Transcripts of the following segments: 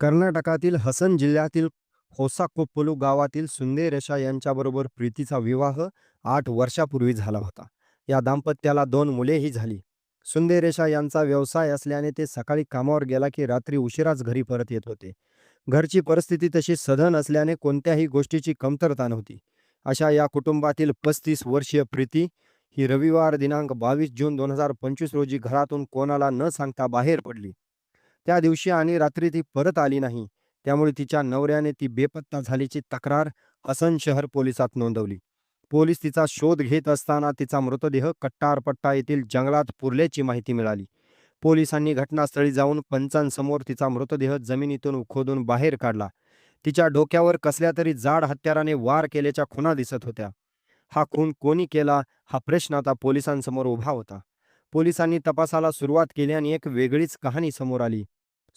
कर्नाटकातील हसन जिल्ह्यातील होसाकोप्पलू गावातील सुंदे रेषा यांच्याबरोबर प्रीतीचा विवाह आठ वर्षापूर्वी झाला होता. या दाम्पत्याला दोन मुलेही झाली. सुंदे रेषा यांचा व्यवसाय असल्याने ते सकाळी कामावर गेला की रात्री उशिराच घरी परत येत होते. घरची परिस्थिती तशी सधन असल्याने कोणत्याही गोष्टीची कमतरता नव्हती. अशा या कुटुंबातील पस्तीस वर्षीय प्रीती ही रविवार दिनांक बावीस जून दोन हजार पंचवीस रोजी घरातून कोणाला न सांगता बाहेर पडली. त्या दिवशी आणि रात्री ती परत आली नाही. त्यामुळे तिच्या नवऱ्याने ती बेपत्ता झाल्याची तक्रार हसन शहर पोलिसात नोंदवली. पोलीस तिचा शोध घेत असताना तिचा मृतदेह कट्टारपट्टा येथील जंगलात पुरल्याची माहिती मिळाली. पोलिसांनी घटनास्थळी जाऊन पंचांसमोर तिचा मृतदेह जमिनीतून खोदून बाहेर काढला. तिच्या डोक्यावर कसल्या तरी जाड हत्याराने वार केल्याच्या खुणा दिसत होत्या. हा खून कोणी केला हा प्रश्न आता पोलिसांसमोर उभा होता. पोलिसांनी तपासाला सुरुवात केली आणि एक वेगळीच कहाणी समोर आली.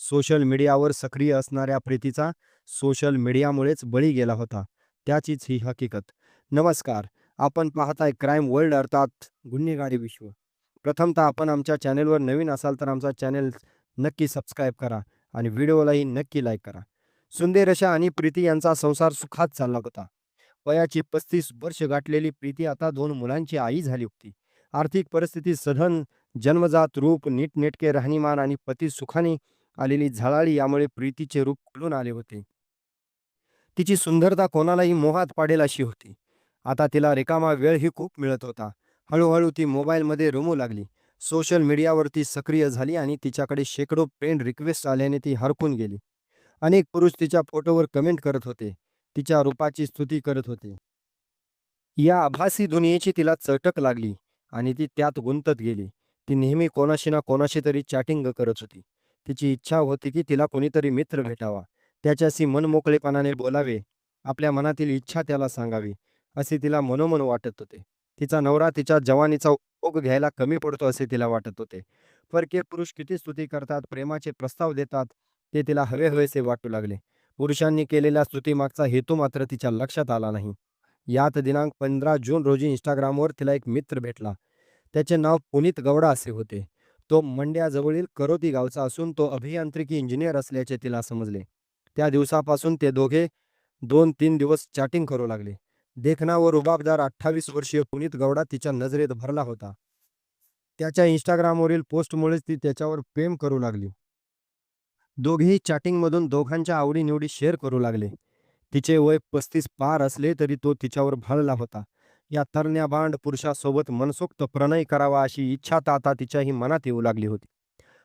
सोशल मीडियावर सक्रिय असणाऱ्या प्रीतीचा सोशल मीडियामुळेच बळी गेला होता. त्याचीच ही हकीकत. नमस्कार. आपण पाहताय क्राईम वर्ल्ड अर्थात गुन्हेगारी विश्व. प्रथमतः आपण आमच्या चॅनेलवर नवीन असाल तर आमचा चॅनेल नक्की सबस्क्राईब करा आणि व्हिडिओलाही नक्की लाईक करा. सुंदर अशा आणि प्रीती यांचा संसार सुखात चालला होता. वयाची पस्तीस वर्ष गाठलेली प्रीती आता दोन मुलांची आई झाली होती. आर्थिक परिस्थिती सधन जन्मजात रूप नीटनेटके राहणीमान आणि पती सुखाने आलेली झळाळी यामुळे प्रीतीचे रूप खुलून आले होते. तिची सुंदरता कोणालाही मोहात पाडेल अशी होती. आता तिला रिकामा वेळही खूप मिळत होता. हळूहळू ती मोबाईलमध्ये रमू लागली. सोशल मीडियावरती सक्रिय झाली आणि तिच्याकडे शेकडो फ्रेंड रिक्वेस्ट आल्याने ती हरकून गेली. अनेक पुरुष तिच्या फोटोवर कमेंट करत होते. तिच्या रूपाची स्तुती करत होते. या आभासी दुनियेची तिला चटक लागली आणि ती त्यात गुंतत गेली. ती नेहमी कोणाशी ना कोणाशी तरी चॅटिंग करत होती. तिची इच्छा होती की तिला कोणीतरी मित्र भेटावा. त्याच्याशी मनमोकळेपणाने बोलावे. आपल्या मनातील इच्छा त्याला सांगावी. असे तिला मनोमन वाटत होते. तिचा नवरा तिच्या जवानीचा ओघ घ्यायला कमी पडतो असे तिला वाटत होते. परके पुरुष किती स्तुती करतात प्रेमाचे प्रस्ताव देतात ते तिला हवे हवेसे वाटू लागले. पुरुषांनी केलेल्या स्तुतीमागचा हेतू मात्र तिच्या लक्षात आला नाही. यात दिनांक पंधरा जून रोजी इंस्टाग्रामवर तिला एक मित्र भेटला. त्याचे नाव पुनीत गौडा असे होते. तो मंड्याजवळील करोती गावचा असून तो अभियांत्रिकी इंजिनियर असल्याचे तिला समजले. त्या दिवसापासून ते दोघे दोन तीन दिवस चॅटिंग करू लागले. देखना व रुबाबदार अठ्ठावीस वर्षीय पुनीत गौडा तिच्या नजरेत भरला होता. त्याच्या इंस्टाग्रामवरील पोस्टमुळेच ती त्याच्यावर प्रेम करू लागली. दोघेही चॅटिंगमधून दोघांच्या आवडीनिवडी शेअर करू लागले. तिचे वय पस्तीस पार असले तरी तो तिच्यावर भाळला होता. या तरण्या बांड पुरुषासोबत मनसोक्त प्रणय करावा अशी इच्छा आता तिच्याही मनात येऊ लागली होती.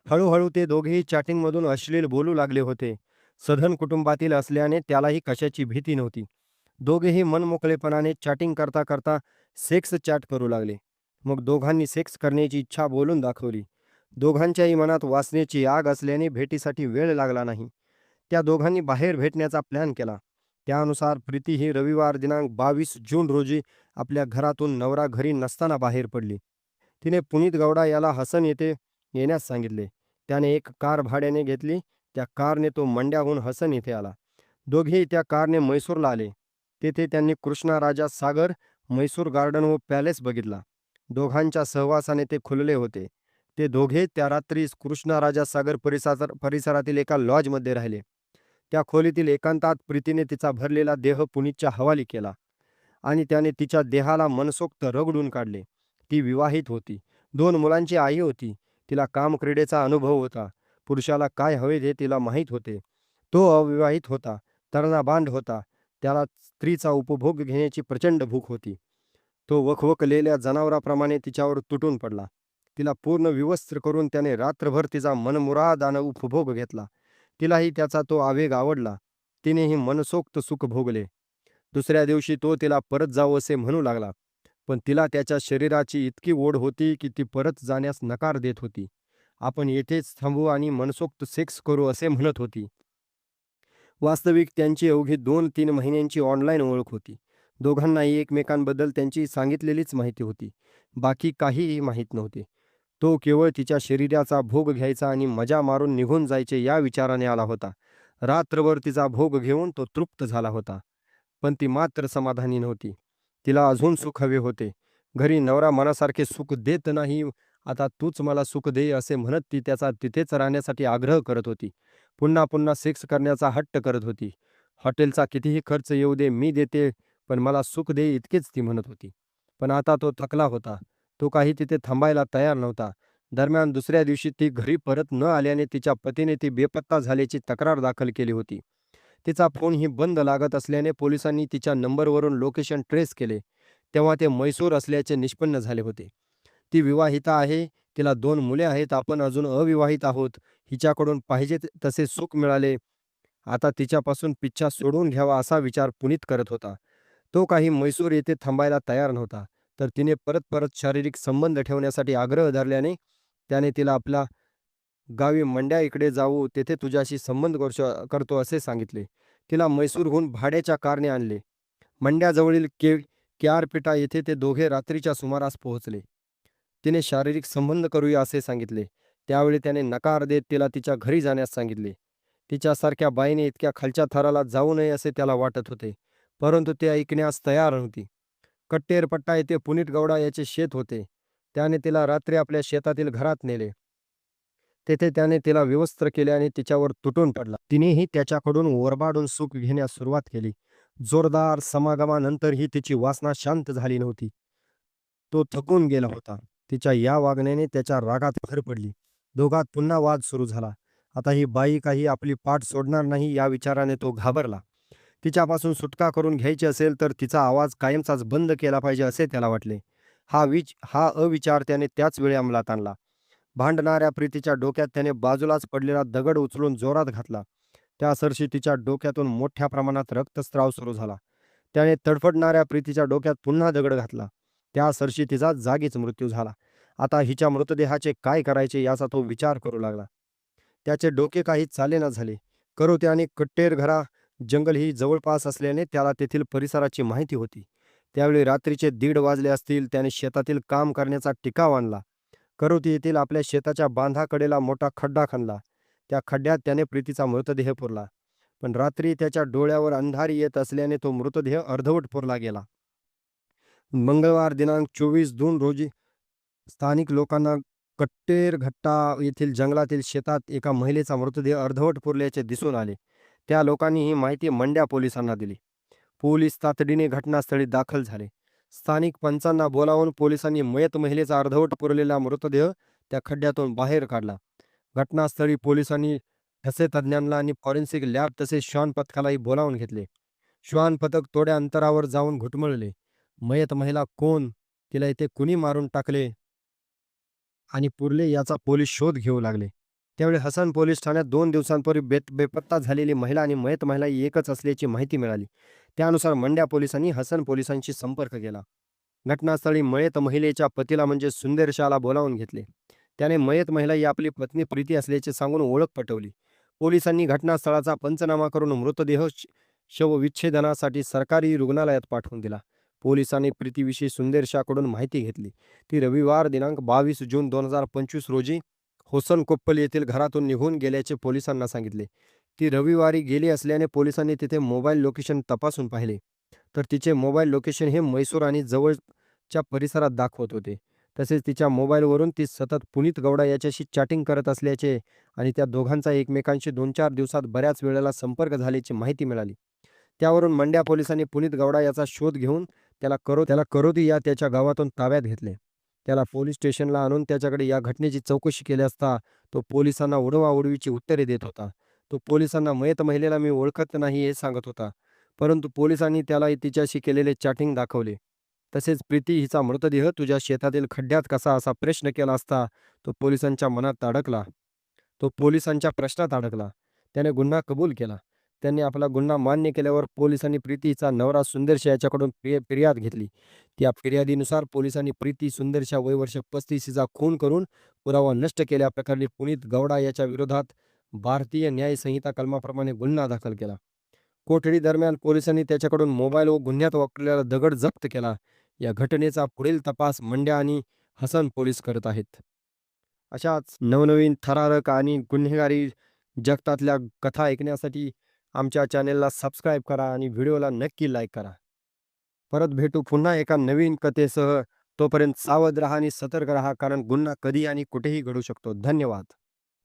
हळूहळू ते दोघेही चॅटिंगमधून अश्लील बोलू लागले होते. सधन कुटुंबातील असल्याने त्यालाही कशाची भीती नव्हती. दोघेही मनमोकळेपणाने चॅटिंग करता करता सेक्स चॅट करू लागले. मग दोघांनी सेक्स करण्याची इच्छा बोलून दाखवली. दोघांच्याही मनात वाचण्याची आग असल्याने भेटीसाठी वेळ लागला नाही. त्या दोघांनी बाहेर भेटण्याचा प्लॅन केला. त्यानुसार प्रीती ही रविवार दिनांक बावीस जून रोजी आपल्या घरातून नवरा घरी नसताना बाहेर पडली. तिने पुनीत गौडा याला हसन येथे येण्यास सांगितले. त्याने एक कार भाड्याने घेतली. त्या कारने तो मंड्याहून हसन येथे आला. दोघेही त्या कारने म्हैसूरला आले. तेथे त्यांनी कृष्णा राजा सागर म्हैसूर गार्डन व पॅलेस बघितला. दोघांच्या सहवासाने ते खुलले होते. ते दोघे त्या रात्री कृष्णा राजा सागर परिसर परिसरातील एका लॉजमध्ये राहिले. त्या खोलीतील एकांतात प्रीतीने तिचा भरलेला देह पुनीतच्या हवाली केला. आणि त्याने तिच्या देहाला मनसोक्त रगडून काढले. ती विवाहित होती. दोन मुलांची आई होती. तिला काम क्रीडेचा अनुभव होता. पुरुषाला काय हवे हे तिला माहीत होते. तो अविवाहित होता. तरणाबांध होता. त्याला स्त्रीचा उपभोग घेण्याची प्रचंड भूक होती. तो वखवकलेल्या जनावराप्रमाणे तिच्यावर तुटून पडला. तिला पूर्ण विवस्त्र करून त्याने रात्रभर तिचा मनमुरादानं उपभोग घेतला. तिलाही त्याचा तो आवेग आवडला. तिनेही मनसोक्त सुख भोगले. दुसऱ्या दिवशी तो तिला परत जावं असे म्हणू लागला. पण तिला त्याच्या शरीराची इतकी ओढ होती की ती परत जाण्यास नकार देत होती. आपण येथेच थांबू आणि मनसोक्त सेक्स करू असे म्हणत होती. वास्तविक त्यांची अवघी दोन तीन महिन्यांची ऑनलाईन ओळख होती. दोघांनाही एकमेकांबद्दल त्यांची सांगितलेलीच माहिती होती. बाकी काहीही माहीत नव्हते. तो केवळ तिच्या शरीराचा भोग घ्यायचा आणि मजा मारून निघून जायचे या विचाराने आला होता. रात्रभर तिचा भोग घेऊन तो तृप्त झाला होता. पण ती मात्र समाधानी नव्हती. तिला अजून सुख हवे होते. घरी नवरा मनासारखे सुख देत नाही आता तूच मला सुख दे असे म्हणत ती त्याचा तिथेच राहण्यासाठी आग्रह करत होती. पुन्हा पुन्हा सेक्स करण्याचा हट्ट करत होती. हॉटेलचा कितीही खर्च येऊ दे मी देते पण मला सुख दे इतकेच ती म्हणत होती. पण आता तो थकला होता. तो काही तिथे थांबायला तयार नव्हता. दरम्यान दुसऱ्या दिवशी ती घरी परत न आल्याने तिच्या पतीने ती बेपत्ता झाल्याची तक्रार दाखल केली होती. तिचा फोनही बंद लागत असल्याने पोलिसांनी तिच्या नंबरवरून लोकेशन ट्रेस केले. तेव्हा ते मैसूर असल्याचे निष्पन्न झाले होते. ती विवाहिता आहे तिला दोन मुले आहेत आपण अजून अविवाहित आहोत. हिच्याकडून पाहिजे तसे सुख मिळाले. आता तिच्यापासून पिच्छा सोडून घ्यावा असा विचार पुनीत करत होता. तो काही मैसूर येथे थांबायला तयार नव्हता. तर तिने परत परत शारीरिक संबंध ठेवण्यासाठी आग्रह धरल्याने त्याने तिला आपला गावी मंड्या इकडे जाऊ तेथे तुझ्याशी संबंध करू करतो असे सांगितले. तिला मैसूरहून भाड्याच्या कारने आणले. मंड्याजवळील के क्यारपेटा येथे ते दोघे रात्रीच्या सुमारास पोहोचले. तिने शारीरिक संबंध करूया असे सांगितले. त्यावेळी त्याने नकार देत तिला तिच्या घरी जाण्यास सांगितले. तिच्यासारख्या बाईने इतक्या खालच्या थराला जाऊ नये असे त्याला वाटत होते परंतु ते ऐकण्यास तयार नव्हती. कट्टेरपट्टा येथे पुनीत गौडा याचे शेत होते. त्याने तिला रात्री आपल्या शेतातील घरात नेले. तेथे त्याने तिला विवस्त्र केले आणि तिच्यावर तुटून पडला. तिनेही त्याच्याकडून ओरबाडून सुख घेण्यास सुरुवात केली. जोरदार समागमानंतरही तिची वासना शांत झाली नव्हती. तो थकून गेला होता. तिच्या या वागण्याने त्याच्या रागात भर पडली. दोघात पुन्हा वाद सुरू झाला. आता ही बाई काही आपली पाठ सोडणार नाही या विचाराने तो घाबरला. तिच्यापासून सुटका करून घ्यायची असेल तर तिचा आवाज कायमचाच बंद केला पाहिजे असे त्याला वाटले. हा विच हा अविचार त्याने त्याच वेळी अंमलात आणला. भांडणाऱ्या प्रीतीच्या डोक्यात त्याने बाजूलाच पडलेला दगड उचलून जोरात घातला. त्या सरशी तिच्या डोक्यातून मोठ्या प्रमाणात रक्तस्राव सुरू झाला. त्याने तडफडणाऱ्या प्रीतीच्या डोक्यात पुन्हा दगड घातला. त्या सरशी तिचा जागीच मृत्यू झाला. आता हिच्या मृतदेहाचे काय करायचे याचा तो विचार करू लागला. त्याचे डोके काही चालेना झाले. करोते आणि कट्टेर घरा जंगल ही जवळपास असल्याने त्याला तेथील परिसराची माहिती होती. त्यावेळी रात्रीचे दीड वाजले असतील त्याने शेतातील काम करण्याचा टिकाव आणला. करोती येथील आपल्या शेताच्या बांधाकडेला मोठा खड्डा खणला. त्या खड्ड्यात त्याने प्रीतीचा मृतदेह पुरला. पण रात्री त्याच्या डोळ्यावर अंधारी येत असल्याने तो मृतदेह अर्धवट पुरला गेला. मंगळवार दिनांक चोवीस जून रोजी स्थानिक लोकांना कट्टेर घट्टा येथील जंगलातील शेतात एका महिलेचा मृतदेह अर्धवट पुरल्याचे दिसून आले. त्या लोकांनी ही माहिती मंड्या पोलिसांना दिली. पोलीस तातडीने घटनास्थळी दाखल झाले. स्थानिक पंचांना बोलावून पोलिसांनी मयत महिलेचा अर्धवट पुरलेला मृतदेह त्या खड्ड्यातून बाहेर काढला. घटनास्थळी पोलिसांनी ठसे तज्ज्ञांना आणि फॉरेन्सिक लॅब तसेच श्वान पथकालाही बोलावून घेतले. श्वान पथक थोड्या अंतरावर जाऊन घुटमळले. मयत महिला कोण? तिला इथे कुणी मारून टाकले? आणि पुरले याचा पोलीस शोध घेऊ लागले. त्यावेळी हसन पोलीस ठाण्यात दोन दिवसांपूर्वी बेत बेपत्ता झालेली महिला आणि मयत महिला ही एकच असल्याची माहिती मिळाली. त्यानुसार मंड्या पोलिसांनी हसन पोलिसांशी संपर्क केला. घटनास्थळी मयत महिलेच्या पतीला म्हणजे सुंदर शाला बोलावून घेतले. त्याने मयत महिला ही आपली पत्नी प्रीती असल्याचे सांगून ओळख पटवली. पोलिसांनी घटनास्थळाचा पंचनामा करून मृतदेह शवविच्छेदनासाठी सरकारी रुग्णालयात पाठवून दिला. पोलिसांनी प्रीतीविषयी सुंदरशाकडून माहिती घेतली. ती रविवार दिनांक बावीस जून दोन हजार पंचवीस रोजी होसन कोप्पल येथील घरातून निघून गेल्याचे पोलिसांना सांगितले. ती रविवारी गेली असल्याने पोलिसांनी तिथे मोबाईल लोकेशन तपासून पाहिले. तर तिचे मोबाईल लोकेशन हे मैसूर आणि जवळच्या परिसरात दाखवत होते. तसेच तिच्या मोबाईलवरून ती सतत पुनीत गौडा याच्याशी चॅटिंग करत असल्याचे आणि त्या दोघांचा एकमेकांशी दोन चार दिवसात बऱ्याच वेळेला संपर्क झाल्याची माहिती मिळाली. त्यावरून मंड्या पोलिसांनी पुनीत गौडा याचा शोध घेऊन त्याला करो त्याला करोदी या त्याच्या गावातून ताब्यात घेतले. त्याला पोलीस स्टेशनला आणून त्याच्याकडे या घटनेची चौकशी केली असता तो पोलिसांना उडवाउडवीची उत्तरे देत होता. तो पोलिसांना मयत महिलेला मी ओळखत नाही हे सांगत होता. परंतु पोलिसांनी त्याला तिच्याशी केलेले चॅटिंग दाखवले. तसेच प्रीती हिचा मृतदेह तुझ्या शेतातील खड्ड्यात कसा असा प्रश्न केला असता तो पोलिसांच्या मनात अडकला. तो पोलिसांच्या प्रश्नात अडकला. त्याने गुन्हा कबूल केला. त्यांनी आपला गुन्हा मान्य केल्यावर पोलिसांनी प्रीती हिचा नवरा सुंदरशा याच्याकडून फिर्याद घेतली. त्या फिर्यादीनुसार पोलिसांनी प्रीती सुंदरशा वय वर्ष पस्तीस हिचा खून करून पुरावा नष्ट केल्याप्रकरणी पुनीत गौडा याच्या विरोधात भारतीय न्याय संहिता कलमाप्रमाणे गुन्हा दाखल केला. कोठडी दरम्यान पोलिसांनी त्याच्याकडून मोबाईल व गुन्ह्यात वापरलेला दगड जप्त केला. या घटनेचा पुढील तपास मंड्या आणि हसन पोलीस करत आहेत. अशाच नवनवीन थरारक आणि गुन्हेगारी जगतातल्या कथा ऐकण्यासाठी आमच्या चॅनेलला सबस्क्राईब करा आणि व्हिडिओला नक्की लाईक करा. परत भेटू पुन्हा एका नवीन कथेसह. तोपर्यंत सावध राहा आणि सतर्क राहा कारण गुन्हा कधी आणि कुठेही घडू शकतो. धन्यवाद.